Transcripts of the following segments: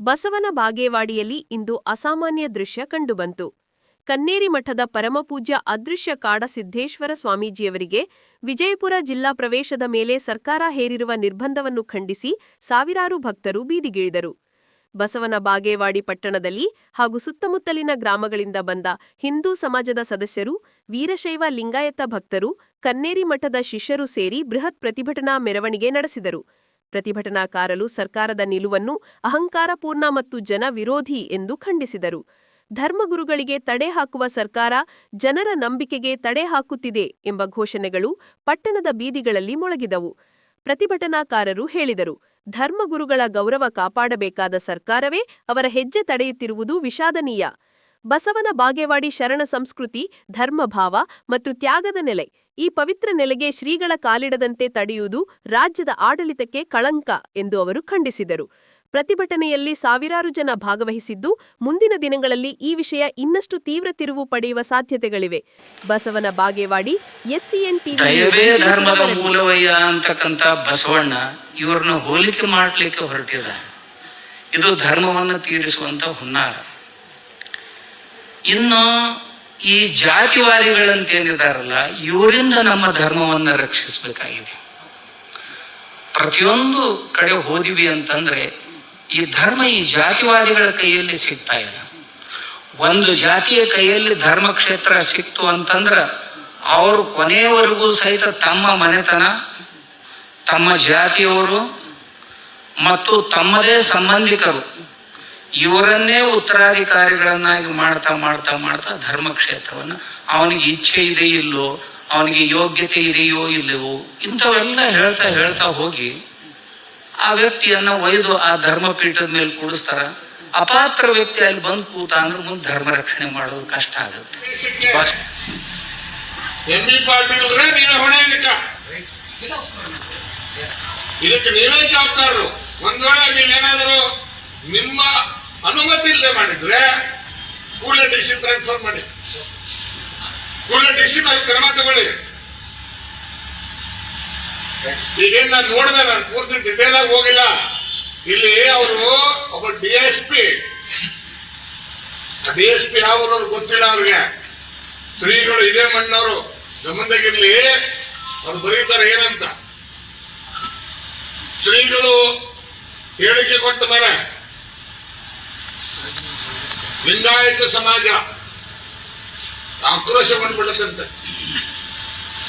ಬಸವನ ಬಾಗೇವಾಡಿಯಲ್ಲಿ ಇಂದು ಅಸಾಮಾನ್ಯ ದೃಶ್ಯ ಕಂಡುಬಂತು. ಕನ್ನೇರಿ ಮಠದ ಪರಮಪೂಜ್ಯ ಅದೃಶ್ಯ ಕಾಡಸಿದ್ದೇಶ್ವರ ಸ್ವಾಮೀಜಿಯವರಿಗೆ ವಿಜಯಪುರ ಜಿಲ್ಲಾ ಪ್ರವೇಶದ ಮೇಲೆ ಸರ್ಕಾರ ಹೇರಿರುವ ನಿರ್ಬಂಧವನ್ನು ಖಂಡಿಸಿ ಸಾವಿರಾರು ಭಕ್ತರು ಬೀದಿಗಿಳಿದರು. ಬಸವನ ಬಾಗೇವಾಡಿ ಪಟ್ಟಣದಲ್ಲಿ ಹಾಗೂ ಸುತ್ತಮುತ್ತಲಿನ ಗ್ರಾಮಗಳಿಂದ ಬಂದ ಹಿಂದೂ ಸಮಾಜದ ಸದಸ್ಯರು, ವೀರಶೈವ ಲಿಂಗಾಯತ ಭಕ್ತರು, ಕನ್ನೇರಿ ಮಠದ ಶಿಷ್ಯರು ಸೇರಿ ಬೃಹತ್ ಪ್ರತಿಭಟನಾ ಮೆರವಣಿಗೆ ನಡೆಸಿದರು. ಪ್ರತಿಭಟನಾಕಾರರು ಸರ್ಕಾರದ ನಿಲುವನ್ನು ಅಹಂಕಾರಪೂರ್ಣ ಮತ್ತು ಜನ ವಿರೋಧಿ ಎಂದು ಖಂಡಿಸಿದರು. ಧರ್ಮಗುರುಗಳಿಗೆ ತಡೆ ಹಾಕುವ ಸರ್ಕಾರ ಜನರ ನಂಬಿಕೆಗೆ ತಡೆ ಹಾಕುತ್ತಿದೆ ಎಂಬ ಘೋಷಣೆಗಳು ಪಟ್ಟಣದ ಬೀದಿಗಳಲ್ಲಿ ಮೊಳಗಿದವು. ಪ್ರತಿಭಟನಾಕಾರರು ಹೇಳಿದರು ಧರ್ಮಗುರುಗಳ ಗೌರವ ಕಾಪಾಡಬೇಕಾದ ಸರ್ಕಾರವೇ ಅವರ ಹೆಜ್ಜೆ ತಡೆಯುತ್ತಿರುವುದು ವಿಷಾದನೀಯ. ಬಸವನ ಬಾಗೇವಾಡಿ ಶರಣ ಸಂಸ್ಕೃತಿ ಧರ್ಮಭಾವ ಮತ್ತು ತ್ಯಾಗದ ನೆಲೆ. ಈ ಪವಿತ್ರ ನೆಲೆಗೆ ಶ್ರೀಗಳ ಕಾಲಿಡದಂತೆ ತಡೆಯುವುದು ರಾಜ್ಯದ ಆಡಳಿತಕ್ಕೆ ಕಳಂಕ ಎಂದು ಅವರು ಖಂಡಿಸಿದರು. ಪ್ರತಿಭಟನೆಯಲ್ಲಿ ಸಾವಿರಾರು ಜನ ಭಾಗವಹಿಸಿದ್ದು, ಮುಂದಿನ ದಿನಗಳಲ್ಲಿ ಈ ವಿಷಯ ಇನ್ನಷ್ಟು ತೀವ್ರ ತಿರುವು ಪಡೆಯುವ ಸಾಧ್ಯತೆಗಳಿವೆ. ಬಸವನ ಬಾಗೇವಾಡಿ, ಎಸ್ಸಿಎನ್ ಧರ್ಮದ ಮೂಲವಯ್ಯ ಬಸವಣ್ಣ ಇವರನ್ನ ಹೋಲಿಕೆ ಮಾಡಲಿಕ್ಕೆ ಹೊರಟಿದ ಇದು ಧರ್ಮವನ್ನು ತೀರಿಸುವಂತ ಹುನ್ನಾರ. ಇನ್ನು ಈ ಜಾತಿವಾದಿಗಳಂತ ಏನಿದಾರಲ್ಲ ಇವರಿಂದ ನಮ್ಮ ಧರ್ಮವನ್ನು ರಕ್ಷಿಸಬೇಕಾಗಿದೆ. ಪ್ರತಿಯೊಂದು ಕಡೆ ಹೋದಿವಿ ಅಂತಂದ್ರೆ, ಈ ಧರ್ಮ ಈ ಜಾತಿವಾದಿಗಳ ಕೈಯಲ್ಲಿ ಸಿಗ್ತಾ ಇಲ್ಲ. ಒಂದು ಜಾತಿಯ ಕೈಯಲ್ಲಿ ಧರ್ಮಕ್ಷೇತ್ರ ಸಿಕ್ತು ಅಂತಂದ್ರ, ಅವರು ಕೊನೆಯವರೆಗೂ ಸಹಿತ ತಮ್ಮ ಮನೆತನ, ತಮ್ಮ ಜಾತಿಯವರು, ಮತ್ತು ತಮ್ಮದೇ ಸಂಬಂಧಿಕರು. ಇವರನ್ನೇ ಉತ್ತರಾಧಿಕಾರಿಗಳನ್ನಾಗಿ ಮಾಡ್ತಾ ಮಾಡ್ತಾ ಮಾಡ್ತಾ ಧರ್ಮಕ್ಷೇತ್ರವನ್ನು ಅವನಿಗೆ ಇಚ್ಛೆ ಇದೆ ಇಲ್ಲೋ, ಅವನಿಗೆ ಯೋಗ್ಯತೆ ಇದೆಯೋ ಇಲ್ಲವೋ, ಇಂಥವೆಲ್ಲ ಹೇಳ್ತಾ ಹೇಳ್ತಾ ಹೋಗಿ ಆ ವ್ಯಕ್ತಿಯನ್ನ ಒಯ್ದು ಆ ಧರ್ಮಪೀಠದ ಮೇಲೆ ಕೂಡಿಸ್ತಾರ. ಅಪಾತ್ರ ವ್ಯಕ್ತಿ ಅಲ್ಲಿ ಬಂದು ಕೂತ ಅಂದ್ರೆ ಮುಂದೆ ಧರ್ಮ ರಕ್ಷಣೆ ಮಾಡೋದು ಕಷ್ಟ ಆಗುತ್ತೆ. ಇದಕ್ಕೆ ನೀವೇ ಜವಾಬ್ದಾರರು. ಒಂದ್ ವೇಳೆ ನೀವೇನಾದರೂ ನಿಮ್ಮ ಅನುಮತಿ ಇಲ್ಲದೆ ಮಾಡಿದ್ರೆ ಕೂಡಲೇ ಡಿಸಿ ಟ್ರಾನ್ಸ್ಫರ್ ಮಾಡಿ. ಕೂಡಲೇ ಡಿ ಸಿ ಮೇಲೆ ಕ್ರಮ ತಗೊಳ್ಳಿ. ಈಗೇನ್ ನಾನು ನೋಡಿದೆ, ನಾನು ಪೂರ್ತಿ ಡಿಟೇಲ್ ಆಗಿ ಹೋಗಿಲ್ಲ. ಇಲ್ಲಿ ಅವರು ಒಬ್ಬ D S P. D S P ಯಾವ್ದು ಗೊತ್ತಿಲ್ಲ ಅವ್ರಿಗೆ. ಶ್ರೀಗಳು ಇದೇ ಮಣ್ಣವರು. ಗಮನದಾಗಿರ್ಲಿ ಅವ್ರು ಬರೀತಾರೆ ಏನಂತ. ಶ್ರೀಗಳು ಹೇಳಿಕೆ ಕೊಟ್ಟ ಮೇಲೆ ಲಿಂಗಾಯತ ಸಮಾಜ. ಆಕ್ರೋಶ ಬಂದ್ಬಿಡುತ್ತಂತೆ.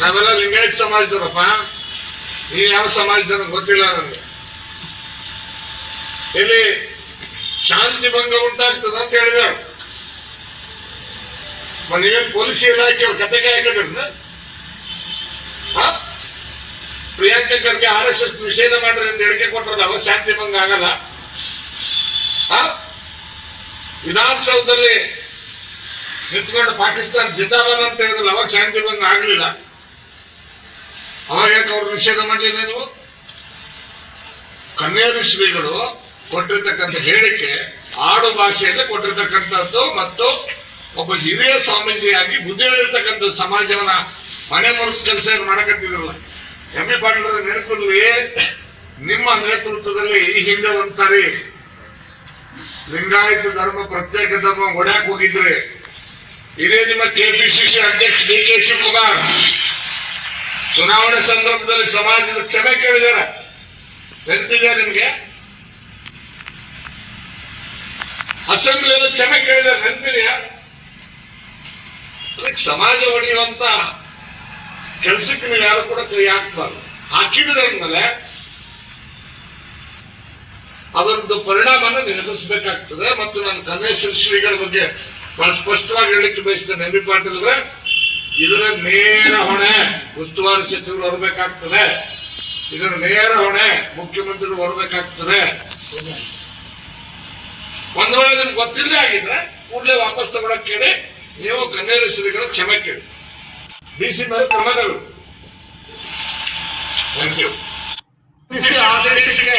ನಾವೆಲ್ಲ ಲಿಂಗಾಯತ ಸಮಾಜದವರಪ್ಪ. ನೀ ಯಾವ ಸಮಾಜದವ್ರ ಗೊತ್ತಿಲ್ಲ ನನಗೆ. ಇಲ್ಲಿ ಶಾಂತಿ ಭಂಗ ಉಂಟಾಗ್ತದ ಅಂತ ಹೇಳಿದರು ನೀವೇನು ಪೊಲೀಸ್ ಇಲಾಖೆಯವ್ರ ಕತೆಗೆ ಹಾಕಿದ್ರನ್ನ Priyanka Kharge R S S ನಿಷೇಧ ಮಾಡ್ರಿ ಅಂತ ಹೇಳಿಕೆ ಕೊಟ್ಟರೆ ಅವಾಗ ಶಾಂತಿ ಭಂಗ ಆಗಲ್ಲ? ವಿಧಾನಸೌಧದಲ್ಲಿ ನಿಂತ್ಕೊಂಡು ಪಾಕಿಸ್ತಾನ ಜಿಂದಾಬಾದ್ ಅಂತ ಹೇಳಿದ್ರೆ ಅವಾಗ ಶಾಂತಿ ಭಂಗ ಆಗಲಿಲ್ಲ. ಅವಾಗ ಯಾಕೆ ಅವ್ರು ನಿಷೇಧ ಮಾಡಲಿಲ್ಲ ನೀವು? ಕನ್ಯಾದಿ ಶ್ರೀಗಳು ಕೊಟ್ಟಿರ್ತಕ್ಕಂಥ ಹೇಳಿಕೆ ಆಡು ಭಾಷೆಯಲ್ಲಿ ಕೊಟ್ಟಿರ್ತಕ್ಕಂಥದ್ದು ಮತ್ತು ಒಬ್ಬ ಹಿರಿಯ ಸ್ವಾಮೀಜಿಯಾಗಿ ಬುದ್ಧಿ ಹೇಳಿರ್ತಕ್ಕಂಥ ಸಮಾಜವನ್ನ ಮನೆ ಮುರಿದ ಕೆಲಸ ಮಾಡಕತ್ತಿದ್ರಲ್ಲ? ಎಂ ಎ ಪಾಟೀಲ್ ನೆನಪಿರ್ಲಿ ನಿಮ್ಮ ನೇತೃತ್ವದಲ್ಲಿ ಈ ಹಿಂದೆ ಒಂದ್ಸಾರಿ ಲಿಂಗಾಯತ ಧರ್ಮ ಪ್ರತ್ಯೇಕ ಧರ್ಮ ಒಡ್ಯಾಕ್ ಹೋಗಿದ್ರೆ, ಇದೇ ನಿಮ್ಮ ಕೆಪಿಸಿಸಿ ಅಧ್ಯಕ್ಷ ಡಿ ಕೆ ಶಿವಕುಮಾರ್ ಚುನಾವಣೆ ಸಂದರ್ಭದಲ್ಲಿ ಸಮಾಜದ ಕ್ಷಮೆ ಕೇಳಿದಾರ ನೆನಪಿದೆ ನಿಮ್ಗೆ? ಅಸೆಂಬ್ಲಿಯಲ್ಲಿ ಕ್ಷಮೆ ಕೇಳಿದಾರೆ ನೆನಪಿದೆಯಾ? ಅದಕ್ಕೆ ಸಮಾಜ ಹೊಡೆಯುವಂತ ಕೆಲಸಕ್ಕೆ ನೀವು ಯಾರು ಕೂಡ ಕೈ ಹಾಕ್ಬಾರ್ದು. ಹಾಕಿದ್ರೆ ಅಂದ್ಮೇಲೆ ಅದರದ್ದು ಪರಿಣಾಮನ ಎದುರಿಸಬೇಕಾಗ್ತದೆ ಮತ್ತು ನಾನು ಕನ್ನೇಶ್ವರ ಶ್ರೀಗಳ ಬಗ್ಗೆ ಬಹಳ ಸ್ಪಷ್ಟವಾಗಿ ಹೇಳಲಿಕ್ಕೆ ಬಯಸ್ತೇನೆ. ಎಂ ಬಿ ಪಾಟೀಲ್ ಇದರ ನೇರ ಹೊಣೆ ಉಸ್ತುವಾರಿ ಸಚಿವರು ಹೊರಬೇಕಾಗ್ತದೆ. ಇದರ ನೇರ ಹೊಣೆ ಮುಖ್ಯಮಂತ್ರಿಗಳು ಹೊರಬೇಕಾಗ್ತದೆ. ಒಂದು ವೇಳೆ ನಿಮ್ಗೆ ಗೊತ್ತಿಲ್ಲದೆ ಆಗಿದ್ರೆ ಕೂಡಲೇ ವಾಪಸ್ ತಗೊಳಕ್ ಕೇಳಿ, ನೀವು ಕನ್ನೇರ ಶ್ರೀಗಳ ಕ್ಷಮೆ ಕೇಳಿ. ಡಿ ಸಿ ಮೇಲೆ ಕ್ರಮಗಳು ಥ್ಯಾಂಕ್ ಯು ಆದೇಶಕ್ಕೆ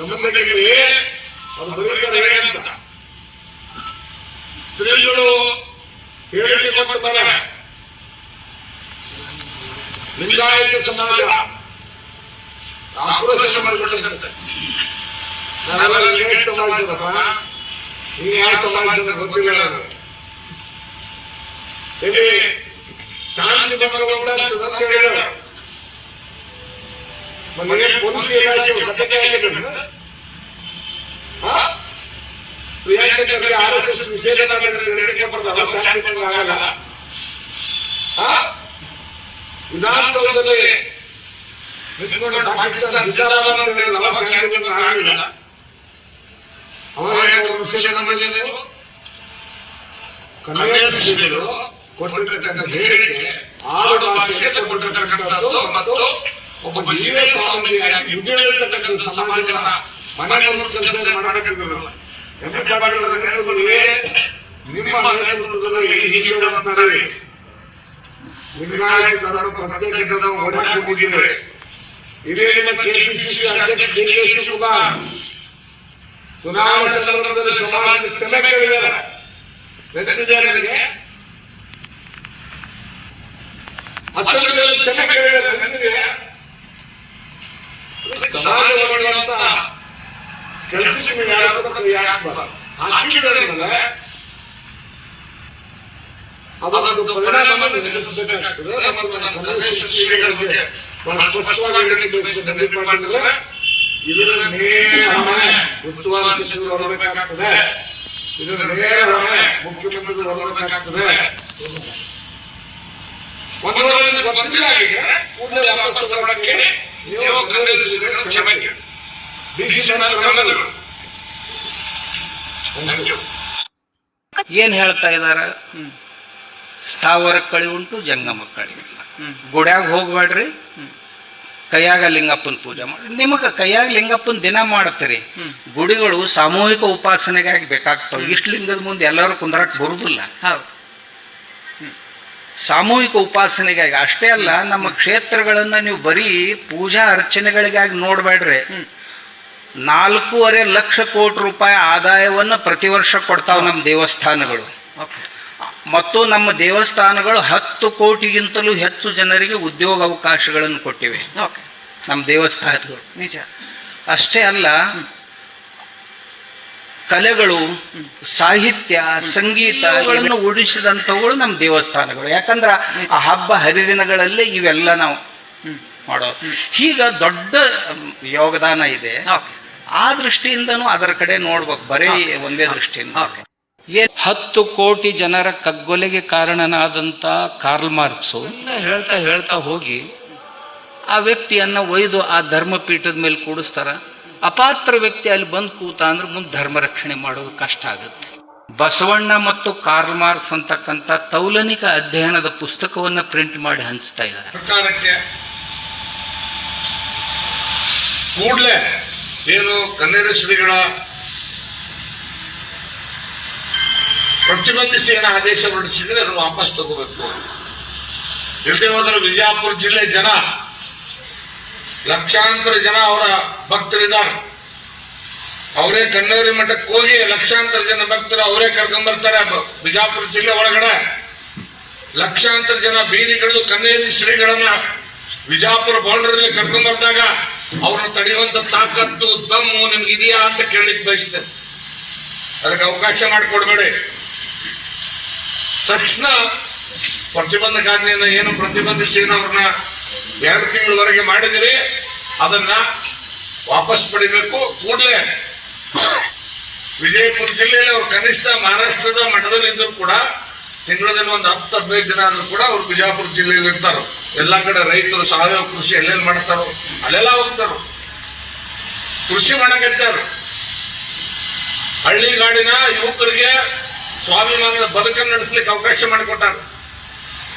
ಗಮನದಲ್ಲಿ ಅವ್ರು ಬರೀತಾರೆ ಅಂತ. ಶ್ರೀಗಳು ಹೇಳಿಕೆ ಕೊಟ್ಟಿದ್ದಾರೆ ಲಿಂಗಾಯತ ಸಮಾಜ. ಆಕ್ರೋಶ ಮಾಡಿಬಿಟ್ಟಂತೆ. ನಾವೆಲ್ಲ ಲಿಂಗಾಯತ ಸಮಾಜದಪ್ಪ ನೀನು ಯಾವ ಸಮಾಜ ಅಂತ ಗೊತ್ತಿಲ್ಲ ಇಲ್ಲಿ ಶಾಂತಿ ಭಂಗ ಉಂಟಾಗ್ತದೆ ಮನೆಗೆ ಪೊಲೀಸ್ ಇಲಾಖೆ ಹಾಕಿದ್ರು ಪ್ರಿಯಾಂಕರಿಗೆ ಆರ್ ಎಸ್ ಎಸ್ ನಿಷೇಧ ಶಾಂತಿ ಭಂಗ ಆಗಲ್ಲ? ವಿಧಾನಸೌಧದಲ್ಲಿ ಆಗಲಿಲ್ಲ. ಅವಾಗ ನಿಷೇಧ ಮಾಡಿದ್ರು? ಕನ್ನಡ ಕೊಟ್ಟಿರ್ತಕ್ಕಂಥ ಹೇಳಿಕೆ, ಆರು ಭಾಷೆಗೆ ಕೊಟ್ಟಿರ್ತಕ್ಕಂಥದ್ದು ಮತ್ತು ಒಬ್ಬ ಹಿರಿಯ ಸ್ವಾಮೀಜಿಯಾಗಿ ಮುಗಿಳಿರ್ತಕ್ಕಂಥ ಸಮಾಜದ ಮನೆಯನ್ನು ಕೆಲಸ ಮಾಡಬೇಕಂತಿರಲ್ಲ ಎಂ. ಪಿ. ಪಾಟೀಲ್ ಅವರ ನೇತೃತ್ವದಲ್ಲಿ ನಿಮ್ಮ ನೇತೃತ್ವದಲ್ಲಿ ಹಿಂದೆ ಒಂದ್ಸರಿ ಲಿಂಗಾಯತ ಧರ್ಮ ಪ್ರತ್ಯೇಕ ಇದೇ ನಿಮ್ಮ ಕೆಪಿಸಿಸಿ ಅಧ್ಯಕ್ಷ ಡಿ ಕೆ ಶಿವಕುಮಾರ್. ಚುನಾವಣಾ ಸಂದರ್ಭದಲ್ಲಿ ಸಮಾಜದ ಕ್ಷಮೆ ಕೇಳಿದ್ದಾರೆ. ನೆನಪಿದೆ ನನಗೆ ಅಸೆಂಬ್ಲಿಯಲ್ಲಿ ಕ್ಷಮೆ ಕೇಳಿದ್ದಾರೆ. ನೆನಪಿದೆ ಸಮಾಜ ಮಾಡುವಂತ ಕೆಲಸಕ್ಕೆ ನೀವು ಯಾರು ಯಾಕೆ ಹಾಕಿದ್ರೆ ಅದೊಂದು ಪರಿಣಾಮ ಕನ್ನಡ ಶಿಕ್ಷಕರಿಗೆ ಬಹಳ ಸ್ಪಷ್ಟವಾಗಿ ಮಾಡಿದ್ರೆ ಇದರ ನೇರ ಹೊಣೆ ಉಸ್ತುವಾರಿ ಸಚಿವರು ಹೊರಬೇಕಾಗ್ತದೆ ಇದರ ನೇರ ಹೊಣೆ ಮುಖ್ಯಮಂತ್ರಿಗಳು ಹೊರಬೇಕಾಗ್ತದೆ ಒಂದು ಕೂಡಲೇ ವಾಪಸ್ ತಗೊಳ್ಳಕ್ಕೆ ಏನ್ ಹೇಳ್ತಾ ಇದಾರ? ಸ್ಥಾವರ ಕಳಿ ಉಂಟು, ಜಂಗಮ ಕಳಿ ಇಲ್ಲ. ಗುಡ್ಯಾಗ ಹೋಗ್ಬೇಡ್ರಿ. ಕೈಯಾಗ ಲಿಂಗಪ್ಪನ ಪೂಜೆ ಮಾಡಿ. ನಿಮಗೆ ಕೈಯಾಗ ಲಿಂಗಪ್ಪನ ದಿನ ಮಾಡ್ತೀರಿ. ಗುಡಿಗಳು ಸಾಮೂಹಿಕ ಉಪಾಸನೆಗಾಗಿ ಬೇಕಾಗ್ತವೆ. ಇಷ್ಟು ಲಿಂಗದ ಮುಂದೆ ಎಲ್ಲರೂ ಕುಂದ್ರಾಕ್ ಬರುದಿಲ್ಲ. ಸಾಮೂಹಿಕ ಉಪಾಸನೆಗಾಗಿ ಅಷ್ಟೇ ಅಲ್ಲ ನಮ್ಮ ಕ್ಷೇತ್ರಗಳನ್ನ ನೀವು ಬರೀ ಪೂಜಾ ಅರ್ಚನೆಗಳಿಗಾಗಿ ನೋಡ್ಬೇಡ್ರಿ. ನಾಲ್ಕೂವರೆ ಲಕ್ಷ ಕೋಟಿ ರೂಪಾಯಿ ಆದಾಯವನ್ನು ಪ್ರತಿ ವರ್ಷ ಕೊಡ್ತಾವ ನಮ್ಮ ದೇವಸ್ಥಾನಗಳು. ಓಕೆ. ಮತ್ತು ನಮ್ಮ ದೇವಸ್ಥಾನಗಳು ಹತ್ತು ಕೋಟಿಗಿಂತಲೂ ಹೆಚ್ಚು ಜನರಿಗೆ ಉದ್ಯೋಗ ಅವಕಾಶಗಳನ್ನು ಕೊಟ್ಟಿವೆ. ಓಕೆ. ನಮ್ಮ ದೇವಸ್ಥಾನಗಳು. ನಿಜ. ಅಷ್ಟೇ ಅಲ್ಲ ಕಲೆಗಳು ಸಾಹಿತ್ಯ ಸಂಗೀತ ಇವುಗಳನ್ನು ಉಳಿಸಿದಂಥವುಗಳು ನಮ್ಮ ದೇವಸ್ಥಾನಗಳು. ಯಾಕಂದ್ರೆ ಆ ಹಬ್ಬ ಹರಿದಿನಗಳಲ್ಲೇ ಇವೆಲ್ಲ ನಾವು ಮಾಡೋದು. ಹೀಗ ದೊಡ್ಡ ಯೋಗದಾನ ಇದೆ. ಆ ದೃಷ್ಟಿಯಿಂದನೂ ಅದರ ಕಡೆ ನೋಡ್ಬೇಕು. ಬರೀ ಒಂದೇ ದೃಷ್ಟಿಯಿಂದ. ಏನ್ ಹತ್ತು ಕೋಟಿ ಜನರ ಕಗ್ಗೊಲೆಗೆ ಕಾರಣನಾದಂತ ಕಾರ್ಲ್ ಮಾರ್ಕ್ಸು ಹೇಳ್ತಾ ಹೇಳ್ತಾ ಹೋಗಿ ಆ ವ್ಯಕ್ತಿಯನ್ನ ಒಯ್ದು ಆ ಧರ್ಮಪೀಠದ ಮೇಲೆ ಕೂಡಿಸ್ತಾರ. ಅಪಾತ್ರ ವ್ಯಕ್ತಿ ಅಲ್ಲಿ ಬಂದು ಕೂತ ಅಂದ್ರೆ ಮುಂದೆ ಧರ್ಮ ರಕ್ಷಣೆ ಮಾಡೋದು ಕಷ್ಟ ಆಗುತ್ತೆ. ಬಸವಣ್ಣ ಮತ್ತು ಕಾರ್ಲ್ ಮಾರ್ಕ್ಸ್ ಅಂತಕ್ಕಂಥ ತೌಲನಿಕ ಅಧ್ಯಯನದ ಪುಸ್ತಕವನ್ನ ಪ್ರಿಂಟ್ ಮಾಡಿ ಹಂಚ್ತಾ ಇದ್ದಾರೆ. ಸರ್ಕಾರಕ್ಕೆ ಕೂಡಲೇ ಏನು ಕನ್ನಡ ಶ್ರೀಗಳ ಪ್ರತಿಬಂಧಿಸಿ ಏನೋ ಆದೇಶ ಹೊರಡಿಸಿದ್ರೆ ಅದನ್ನು ವಾಪಸ್ ತಗೋಬೇಕು. ಇಲ್ಲದೆ ಹೋದ್ರೆ ವಿಜಯಪುರ ಜಿಲ್ಲೆ ಜನ ಲಕ್ಷಾಂತರ ಜನ ಅವರ ಭಕ್ತರಿದ್ದಾರೆ. ಅವರೇ ಕಣ್ಣೇರಿ ಮಠಕ್ಕೆ ಹೋಗಿ ಲಕ್ಷಾಂತರ ಜನ ಭಕ್ತರು ಅವರೇ ಕರ್ಕೊಂಡ್ಬರ್ತಾರೆ ಬಿಜಾಪುರ ಜಿಲ್ಲೆ ಒಳಗಡೆ. ಲಕ್ಷಾಂತರ ಜನ ಬೀದಿಗಿಳಿದು ಕಣ್ಣೇರಿ ಶ್ರೀಗಳನ್ನ ಬಿಜಾಪುರ ಕರ್ಕೊಂಡ್ ಬಂದಾಗ ಅವ್ರನ್ನ ತಡೆಯುವಂತ ತಾಕತ್ತು ದಮ್ಮು ನಿಮ್ಗೆ ಇದೆಯಾ ಅಂತ ಕೇಳಲಿಕ್ಕೆ ಬಯಸ್ತೇನೆ. ಅದಕ್ಕೆ ಅವಕಾಶ ಮಾಡಿಕೊಡ್ಬೇಡಿ. ತಕ್ಷಣ ಪ್ರತಿಬಂಧಕಾಜ್ಞೆಯನ್ನ ಏನು ಪ್ರತಿಬಂಧಿಸಿ ಅವ್ರನ್ನ ಎರಡು ತಿಂಗಳವರೆಗೆ ಮಾಡಿದಿರಿ ಅದನ್ನ ವಾಪಸ್ ಪಡಿಬೇಕು. ಕೂಡಲೇ ವಿಜಯಪುರ ಜಿಲ್ಲೆಯಲ್ಲಿ ಅವರು ಕನಿಷ್ಠ ಮಹಾರಾಷ್ಟ್ರದ ಮಠದಲ್ಲಿ ಇದ್ದರೂ ಕೂಡ ತಿಂಗಳದಲ್ಲಿ ಒಂದು ಹತ್ತು, ಹದಿನೈದು ದಿನ ಆದರೂ ಕೂಡ ಅವ್ರು ಬಿಜಾಪುರ ಜಿಲ್ಲೆಯಲ್ಲಿ ಇರ್ತಾರೋ. ಎಲ್ಲ ಕಡೆ ರೈತರು ಸಾವಯವ ಕೃಷಿ ಎಲ್ಲೆಲ್ಲಿ ಮಾಡ್ತಾರೋ ಅಲ್ಲೆಲ್ಲ ಹೋಗ್ತಾರೋ. ಕೃಷಿ ಮಾಡಕತ್ತಾರು ಹಳ್ಳಿಗಾಡಿನ ಯುವಕರಿಗೆ ಸ್ವಾಭಿಮಾನದ ಬದುಕನ್ನು ನಡೆಸಲಿಕ್ಕೆ ಅವಕಾಶ ಮಾಡಿಕೊಟ್ಟಾರ.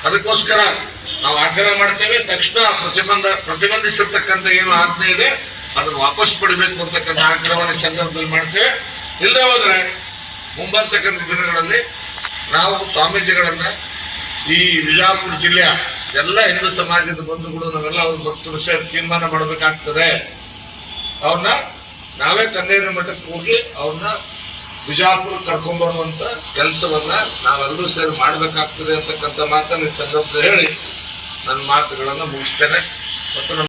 ಅದಕ್ಕೋಸ್ಕರ ನಾವು ಆಗ್ರಹ ಮಾಡ್ತೇವೆ, ತಕ್ಷಣ ಪ್ರತಿಬಂಧ, ಪ್ರತಿಬಂಧಿಸಿರ್ತಕ್ಕಂಥ ಏನು ಆಜ್ಞೆ ಇದೆ, ಅದನ್ನು ವಾಪಸ್ ಪಡಿಬೇಕು ಅಂತಕ್ಕಂಥ ಆಗ್ರಹವನ್ನು ಸಂದರ್ಭದಲ್ಲಿ ಮಾಡ್ತೇವೆ. ಇಲ್ಲದೆ ಹೋದರೆ ಮುಂಬರ್ತಕ್ಕಂಥ ದಿನಗಳಲ್ಲಿ ನಾವು ಸ್ವಾಮೀಜಿಗಳನ್ನ ಈ ವಿಜಾಪುರ ಜಿಲ್ಲೆಯ ಎಲ್ಲ ಹಿಂದೂ ಸಮಾಜದ ಬಂಧುಗಳು, ನಾವೆಲ್ಲ ಅವ್ರ ಭಕ್ತರು ಸೇರಿ ತೀರ್ಮಾನ ಮಾಡಬೇಕಾಗ್ತದೆ. ಅವ್ರನ್ನ ನಾವೇ ಕನ್ನೇರಿ ಮಠಕ್ಕೆ ಹೋಗಿ ಅವ್ರನ್ನ ಬಿಜಾಪುರ ಕರ್ಕೊಂಡ್ಬರುವಂತ ಕೆಲಸವನ್ನ ನಾವೆಲ್ಲರೂ ಸೇರಿ ಮಾಡಬೇಕಾಗ್ತದೆ ಅಂತಕ್ಕಂಥ ಮಾತನ್ನ ಸಂದರ್ಭದಲ್ಲಿ ಹೇಳಿ ನನ್ನ ಮಾತುಗಳನ್ನು ಮುಗಿಸ್ತೇನೆ ಮತ್ತು